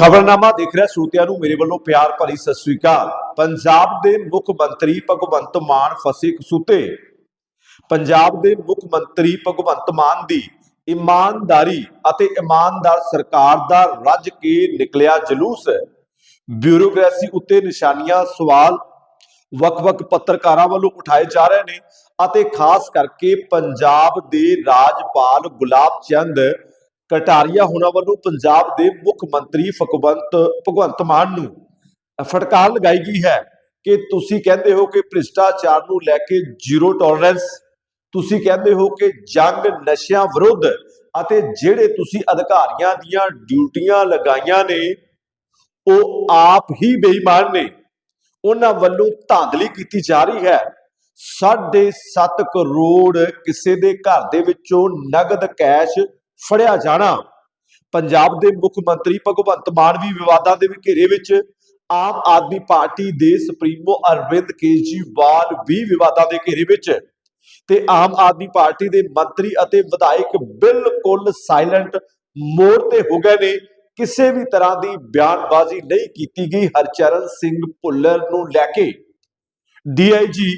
ਖਬਰਨਾਮਾ ਦੇਖ ਰਿਹਾ ਸਰੋਤਿਆਂ ਨੂੰ ਮੇਰੇ ਵੱਲੋਂ ਪਿਆਰ ਭਰੀ ਸਤਿ ਸ੍ਰੀ ਅਕਾਲ। ਪੰਜਾਬ ਦੇ ਮੁੱਖ ਮੰਤਰੀ ਭਗਵੰਤ ਮਾਨ ਫਸੇ ਕਸੂਤੇ। ਪੰਜਾਬ ਦੇ ਮੁੱਖ ਮੰਤਰੀ ਭਗਵੰਤ ਮਾਨ ਦੀ ਇਮਾਨਦਾਰੀ ਅਤੇ ਇਮਾਨਦਾਰ ਸਰਕਾਰ ਦਾ ਰੱਜ ਕੇ ਨਿਕਲਿਆ ਜਲੂਸ। ਬਿਊਰੋਕ੍ਰੇਸੀ ਉੱਤੇ ਨਿਸ਼ਾਨੀਆਂ, ਸਵਾਲ ਵੱਖ-ਵੱਖ ਪੱਤਰਕਾਰਾਂ ਵੱਲੋਂ ਉਠਾਏ ਜਾ ਰਹੇ ਨੇ ਅਤੇ ਖਾਸ ਕਰਕੇ ਪੰਜਾਬ ਦੇ ਰਾਜਪਾਲ ਗੁਲਾਬ ਚੰਦ ਕਟਾਰੀਆ ਹੋਣਾ ਵੱਲੋਂ ਪੰਜਾਬ ਦੇ ਮੁੱਖ ਮੰਤਰੀ ਫਕਵੰਤ ਭਗਵੰਤ ਮਾਨ ਨੂੰ ਫਟਕਾਰ ਲਗਾਈ ਗਈ ਹੈ ਕਿ ਤੁਸੀਂ ਕਹਿੰਦੇ ਹੋ ਕਿ ਭ੍ਰਿਸ਼ਟਾਚਾਰ ਨੂੰ ਲੈ ਕੇ ਜ਼ੀਰੋ ਟੋਲਰੈਂਸ ਤੁਸੀਂ ਕਹਿੰਦੇ ਹੋ ਕਿ ਜੰਗ ਨਸ਼ਿਆਂ ਵਿਰੁੱਧ ਅਤੇ ਜਿਹੜੇ ਤੁਸੀਂ ਅਧਿਕਾਰੀਆਂ ਦੀਆਂ ਡਿਊਟੀਆਂ ਲਗਾਈਆਂ ਨੇ, ਉਹ ਆਪ ਹੀ ਬੇਈਮਾਨ ਨੇ। ਉਹਨਾਂ ਵੱਲੋਂ ਧਾਂਦਲੀ ਕੀਤੀ ਜਾ ਰਹੀ ਹੈ। 7.5 ਕਰੋੜ ਕਿਸੇ ਦੇ ਘਰ ਦੇ ਵਿੱਚੋਂ ਨਗਦ ਕੈਸ਼ ਫੜਿਆ ਜਾਣਾ। ਪੰਜਾਬ ਦੇ ਮੁੱਖ ਮੰਤਰੀ ਭਗਵੰਤ ਮਾਨ ਵੀ ਵਿਵਾਦਾਂ ਦੇ ਘੇਰੇ ਵਿੱਚ। ਆਮ ਆਦਮੀ ਪਾਰਟੀ ਦੇ ਸੁਪਰੀਮੋ ਅਰਵਿੰਦ ਕੇਜਰੀਵਾਲ ਵੀ ਵਿਵਾਦਾਂ ਦੇ ਘੇਰੇ ਵਿੱਚ। ਤੇ ਆਮ ਆਦਮੀ ਪਾਰਟੀ ਦੇ ਮੰਤਰੀ ਅਤੇ ਵਿਧਾਇਕ ਬਿਲਕੁਲ ਸਾਇਲੈਂਟ, ਮੋੜ ਤੇ ਹੋ ਗਏ ਨੇ। ਕਿਸੇ ਵੀ ਤਰ੍ਹਾਂ ਦੀ ਬਿਆਨਬਾਜ਼ੀ ਨਹੀਂ ਕੀਤੀ ਗਈ। ਹਰਚਰਨ ਸਿੰਘ ਭੁੱਲਰ ਨੂੰ ਲੈ ਕੇ ਡੀਆਈਜੀ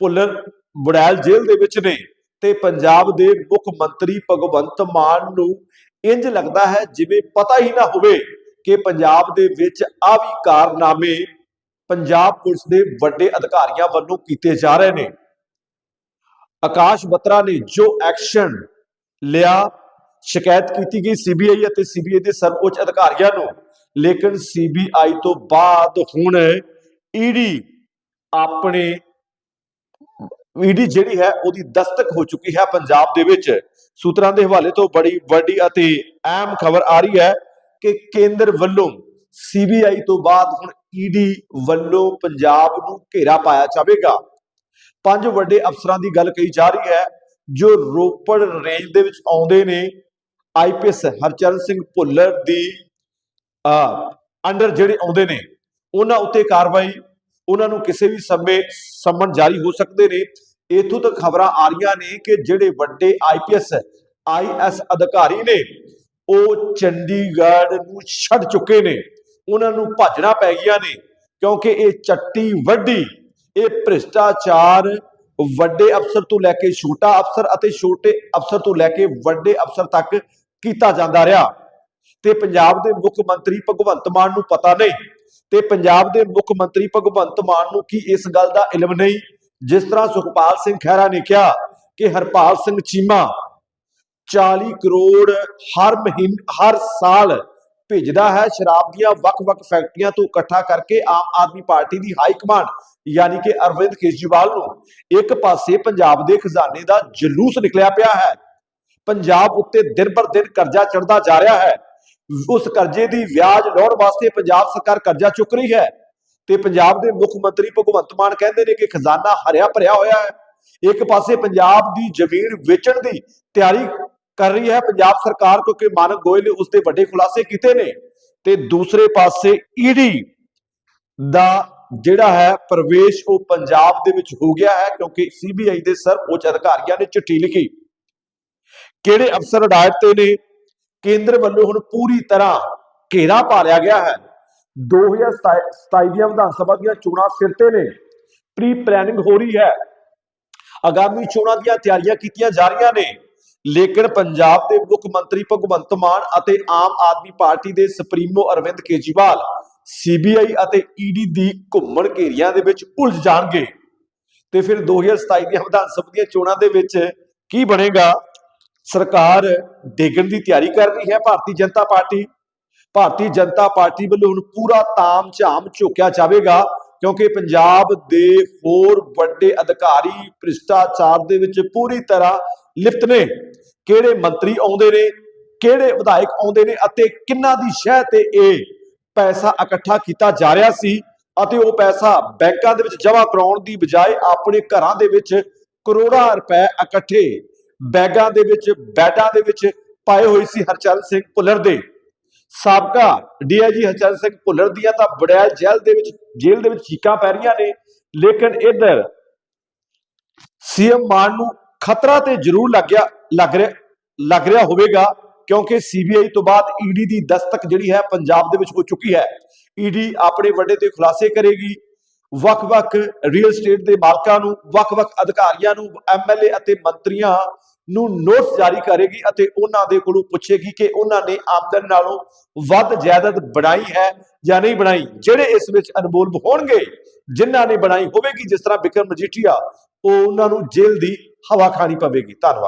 ਭੁੱਲਰ ਬੜੈਲ ਜੇਲ੍ਹ ਦੇ ਵਿੱਚ ਨੇ। ਤੇ ਪੰਜਾਬ ਦੇ ਮੁੱਖ ਮੰਤਰੀ ਭਗਵੰਤ ਮਾਨ ਨੂੰ ਇੰਜ ਲੱਗਦਾ ਹੈ ਜਿਵੇਂ ਪਤਾ ਹੀ ਨਾ ਹੋਵੇ ਕਿ ਪੰਜਾਬ ਦੇ ਵਿੱਚ ਆ ਵੀ ਕਾਰਨਾਮੇ ਪੰਜਾਬ ਪੁਲਿਸ ਦੇ ਵੱਡੇ ਅਧਿਕਾਰੀਆਂ ਵੱਲੋਂ ਕੀਤੇ ਜਾ ਰਹੇ ਨੇ। ਆਕਾਸ਼ ਬੱਤਰਾ ਨੇ ਜੋ ਐਕਸ਼ਨ ਲਿਆ, ਸ਼ਿਕਾਇਤ ਕੀਤੀ ਗਈ ਸੀਬੀਆਈ ਅਤੇ ਸੀਬੀਆਈ ਦੇ ਸਰਵਉੱਚ ਅਧਿਕਾਰੀਆਂ ਨੂੰ, ਲੇਕਿਨ ਸੀਬੀਆਈ ਤੋਂ ਬਾਅਦ ਹੁਣ ਈਡੀ ਆਪਣੇ ਈਡੀ ਜਿਹੜੀ ਹੈ ਉਹਦੀ ਦਸਤਕ ਹੋ ਚੁੱਕੀ ਹੈ ਪੰਜਾਬ ਦੇ ਵਿੱਚ। ਸੂਤਰਾਂ ਦੇ ਹਵਾਲੇ ਤੋਂ ਬੜੀ ਵੱਡੀ ਅਤੇ ਅਹਿਮ ਖਬਰ ਆ ਰਹੀ ਹੈ ਕਿ ਕੇਂਦਰ ਵੱਲੋਂ ਸੀਬੀਆਈ ਤੋਂ ਬਾਅਦ ਹੁਣ ਈਡੀ ਵੱਲੋਂ ਪੰਜਾਬ ਨੂੰ ਘੇਰਾ ਪਾਇਆ ਜਾਵੇਗਾ। ਪੰਜ ਵੱਡੇ ਅਫਸਰਾਂ ਦੀ ਗੱਲ ਕਹੀ ਜਾ ਰਹੀ ਹੈ, ਜੋ ਰੋਪੜ ਰੇਂਜ ਦੇ ਵਿੱਚ ਆਉਂਦੇ ਨੇ। ਆਈਪੀਐਸ ਹਰਚਰਨ ਸਿੰਘ ਭੁੱਲਰ ਦੀ ਅੰਡਰ ਜਿਹੜੇ ਆਉਂਦੇ ਨੇ, ਉਹਨਾਂ ਉੱਤੇ ਕਾਰਵਾਈ, ਉਹਨਾਂ ਨੂੰ ਕਿਸੇ ਵੀ ਸਮੇਂ ਸੰਮਨ ਜਾਰੀ ਹੋ ਸਕਦੇ ਨੇ। ਇਥੋਂ ਤੱਕ ਖਬਰਾਂ ਆ ਰਹੀਆਂ ਨੇ ਕਿ ਜਿਹੜੇ ਵੱਡੇ ਆਈਪੀਐਸ ਆਈਐਸ ਅਧਿਕਾਰੀ ਨੇ, ਉਹ ਚੰਡੀਗੜ੍ਹ ਨੂੰ ਛੱਡ ਚੁੱਕੇ ਨੇ। ਉਹਨਾਂ ਨੂੰ ਭੱਜਣਾ ਪੈ ਗਿਆ ਨੇ, ਕਿਉਂਕਿ ਇਹ ਚੱਟੀ ਵੱਡੀ, ਇਹ ਭ੍ਰਿਸ਼ਟਾਚਾਰ ਵੱਡੇ ਅਫਸਰ ਤੋਂ ਲੈ ਕੇ ਛੋਟਾ ਅਫਸਰ ਅਤੇ ਛੋਟੇ ਅਫਸਰ ਤੋਂ ਲੈ ਕੇ ਵੱਡੇ ਅਫਸਰ ਤੱਕ ਕੀਤਾ ਜਾਂਦਾ ਰਿਹਾ। ਤੇ ਪੰਜਾਬ ਦੇ ਮੁੱਖ ਮੰਤਰੀ ਭਗਵੰਤ ਮਾਨ ਨੂੰ ਪਤਾ ਨਹੀਂ। ਤੇ ਪੰਜਾਬ ਦੇ ਮੁੱਖ ਮੰਤਰੀ ਭਗਵੰਤ ਮਾਨ ਨੂੰ ਕੀ ਇਸ ਗੱਲ ਦਾ ਇਲਮ ਨਹੀਂ? ਜਿਸ ਤਰ੍ਹਾਂ ਸੁਖਪਾਲ ਸਿੰਘ ਖਹਿਰਾ ਨੇ ਕਿਹਾ ਕਿ ਹਰਪਾਲ ਸਿੰਘ ਚੀਮਾ 40 ਕਰੋੜ ਹਰ ਮਹੀਨੇ, ਹਰ ਸਾਲ ਭੇਜਦਾ ਹੈ, ਸ਼ਰਾਬ ਦੀਆਂ ਵੱਖ-ਵੱਖ ਫੈਕਟਰੀਆਂ ਤੋਂ ਇਕੱਠਾ ਕਰਕੇ ਆਮ ਆਦਮੀ ਪਾਰਟੀ ਦੀ ਹਾਈ ਕਮਾਂਡ, ਯਾਨੀ ਕਿ ਅਰਵਿੰਦ ਕੇਜਰੀਵਾਲ ਨੂੰ ਇੱਕ ਪਾਸੇ ਪੰਜਾਬ ਦੇ ਖਜ਼ਾਨੇ ਦਾ ਜਲੂਸ ਨਿਕਲਿਆ ਪਿਆ ਹੈ। ਪੰਜਾਬ ਉੱਤੇ ਦਿਨ ਪਰ ਦਿਨ ਕਰਜ਼ਾ ਚੜਦਾ ਜਾ ਰਿਹਾ ਹੈ। ਉਸ ਕਰਜ਼ੇ ਦੀ ਵਿਆਜ ਲਾਉਣ ਵਾਸਤੇ ਪੰਜਾਬ ਸਰਕਾਰ ਕਰਜ਼ਾ ਚੁੱਕ ਰਹੀ ਹੈ। ਤੇ ਪੰਜਾਬ ਦੇ ਮੁੱਖ ਮੰਤਰੀ ਭਗਵੰਤ ਮਾਨ ਕਹਿੰਦੇ ਨੇ ਕਿ ਖਜ਼ਾਨਾ ਹਰਿਆ ਭਰਿਆ ਹੋਇਆ ਹੈ। ਇੱਕ ਪਾਸੇ ਪੰਜਾਬ ਦੀ ਜ਼ਮੀਨ ਵੇਚਣ ਦੀ ਤਿਆਰੀ ਕਰ ਰਹੀ ਹੈ, ਪੰਜਾਬ ਸਰਕਾਰ ਕਿਉਂਕਿ ਮਾਨਕ ਗੋਇਲ ਨੇ ਉਸ ਦੇ ਵੱਡੇ ਖੁਲਾਸੇ ਕੀਤੇ ਨੇ ਤੇ ਦੂਸਰੇ ਪਾਸੇ ਈਡੀ ਦਾ ਜਿਹੜਾ ਹੈ ਪ੍ਰਵੇਸ਼ ਉਹ ਪੰਜਾਬ ਦੇ ਵਿੱਚ ਹੋ ਗਿਆ ਹੈ ਕਿਉਂਕਿ ਸੀਬੀਆਈ ਦੇ ਸਰਵਉੱਚ ਅਧਿਕਾਰੀਆਂ ਨੇ ਚਿੱਠੀ ਲਿਖੀ। ਕਿਹੜੇ ਅਫਸਰ ਹਦਾਇਤ ਤੇ ਨੇ? ਕੇਂਦਰ ਵੱਲੋਂ ਹੁਣ ਪੂਰੀ ਤਰ੍ਹਾਂ ਘੇਰਾ ਪਾ ਲਿਆ ਗਿਆ ਹੈ। 2027 ਦੀਆਂ ਵਿਧਾਨ ਸਭਾ ਦੀਆਂ ਚੋਣਾਂ ਸਿਰ ਤੇ ਨੇ। ਪ੍ਰੀ ਪਲੈਨਿੰਗ ਹੋ ਰਹੀ ਹੈ। ਆਗਾਮੀ ਚੋਣਾਂ ਦੀਆਂ ਤਿਆਰੀਆਂ ਕੀਤੀਆਂ ਜਾ ਰਹੀਆਂ ਨੇ। ਲੇਕਿਨ ਪੰਜਾਬ ਦੇ ਮੁੱਖ ਮੰਤਰੀ ਭਗਵੰਤ ਮਾਨ ਅਤੇ ਆਮ ਆਦਮੀ ਪਾਰਟੀ ਦੇ ਸੁਪਰੀਮੋ ਅਰਵਿੰਦ ਕੇਜਰੀਵਾਲ ਸੀਬੀਆਈ ਅਤੇ ਈਡੀ ਦੀ ਘੁੰਮਣ ਘੇਰੀਆਂ ਦੇ ਵਿੱਚ ਉਲਝ ਜਾਣਗੇ। ਤੇ ਫਿਰ 2027 ਦੀਆਂ ਵਿਧਾਨ ਸਭਾ ਦੀਆਂ ਚੋਣਾਂ ਦੇ ਵਿੱਚ ਕੀ ਬਣੇਗਾ? ਸਰਕਾਰ ਡੇਗਣ ਦੀ ਤਿਆਰੀ ਕਰ ਰਹੀ ਹੈ, ਭਾਰਤੀ ਜਨਤਾ ਪਾਰਟੀ। ਭਾਰਤੀ ਜਨਤਾ ਪਾਰਟੀ ਵੱਲੋਂ ਹੁਣ ਪੂਰਾ ਤਾਮ ਝਾਮ ਝੋਕਿਆ ਜਾਵੇਗਾ, ਕਿਉਂਕਿ ਪੰਜਾਬ ਦੇ ਹੋਰ ਵੱਡੇ ਅਧਿਕਾਰੀ ਭ੍ਰਿਸ਼ਟਾਚਾਰ ਦੇ ਵਿੱਚ ਪੂਰੀ ਤਰ੍ਹਾਂ ਲਿਪਤ ਨੇ। ਕਿਹੜੇ ਮੰਤਰੀ ਆਉਂਦੇ ਨੇ, ਕਿਹੜੇ ਵਿਧਾਇਕ ਆਉਂਦੇ ਨੇ ਅਤੇ ਕਿੰਨਾ ਦੀ ਸ਼ਹਿ ਤੇ ਇਹ ਪੈਸਾ ਇਕੱਠਾ ਕੀਤਾ ਜਾ ਰਿਹਾ ਸੀ ਅਤੇ ਉਹ ਪੈਸਾ ਬੈਂਕਾਂ ਦੇ ਵਿੱਚ ਜਮ੍ਹਾਂ ਕਰਾਉਣ ਦੀ ਬਜਾਏ ਆਪਣੇ ਘਰਾਂ ਦੇ ਵਿੱਚ ਕਰੋੜਾਂ ਰੁਪਏ ਇਕੱਠੇ ਬੈਗਾਂ ਦੇ ਵਿੱਚ, ਬੈਡਾਂ ਦੇ ਵਿੱਚ ਪਾਏ ਹੋਏ ਸੀ ਹਰਚਰਨ ਸਿੰਘ ਭੁੱਲਰ ਦੇ। ਸਾਬਕਾ ਡੀਆਈਜੀ ਹਰਚਰਨ ਸਿੰਘ ਭੁੱਲਰ ਦੀਆਂ ਤਾਂ ਬੜਿਆ ਜੇਲ੍ਹ ਦੇ ਵਿੱਚ, ਜੇਲ੍ਹ ਦੇ ਵਿੱਚ ਚੀਕਾਂ ਪੈ ਰਹੀਆਂ ਨੇ। ਲੇਕਿਨ ਇੱਧਰ ਸੀਐਮ ਮਾਨ ਨੂੰ ਖਤਰਾ ਤੇ ਜ਼ਰੂਰ ਲੱਗ ਗਿਆ, ਲੱਗ ਰਿਹਾ ਲੱਗ ਰਿਹਾ ਹੋਵੇਗਾ, ਕਿਉਂਕਿ ਸੀਬੀਆਈ ਤੋਂ ਬਾਅਦ ਈਡੀ ਦੀ ਦਸਤਕ ਜਿਹੜੀ ਹੈ ਪੰਜਾਬ ਦੇ ਵਿੱਚ ਹੋ ਚੁੱਕੀ ਹੈ। ਈਡੀ ਆਪਣੇ ਵੱਡੇ ਤੇ ਖੁਲਾਸੇ ਕਰੇਗੀ। ਵੱਖ-ਵੱਖ ਰੀਅਲ ਏਸਟੇਟ ਦੇ ਮਾਲਕਾਂ ਨੂੰ, ਵੱਖ-ਵੱਖ ਅਧਿਕਾਰੀਆਂ ਨੂੰ ਐਮਐਲਏ ਅਤੇ ਮੰਤਰੀਆਂ ਨੂੰ ਨੋਟਸ ਜਾਰੀ ਕਰੇਗੀ ਅਤੇ ਉਹਨਾਂ ਦੇ ਕੋਲੋਂ ਪੁੱਛੇਗੀ ਕਿ ਉਹਨਾਂ ਨੇ ਆਮਦਨ ਨਾਲੋਂ ਵੱਧ ਜਾਇਦਾਦ ਬਣਾਈ ਹੈ ਜਾਂ ਨਹੀਂ ਬਣਾਈ, ਜਿਹੜੇ ਇਸ ਵਿੱਚ ਅਨਮੋਲ ਹੋਣਗੇ, ਜਿਨ੍ਹਾਂ ਨੇ ਬਣਾਈ ਹੋਵੇਗੀ, ਜਿਸ ਤਰ੍ਹਾਂ ਵਿਕਰਮ ਮਜੀਠੀਆ, ਉਹ ਉਹਨਾਂ ਨੂੰ ਜੇਲ੍ਹ ਦੀ ਹਵਾ ਖਾਣੀ ਪਵੇਗੀ। ਧੰਨਵਾਦ।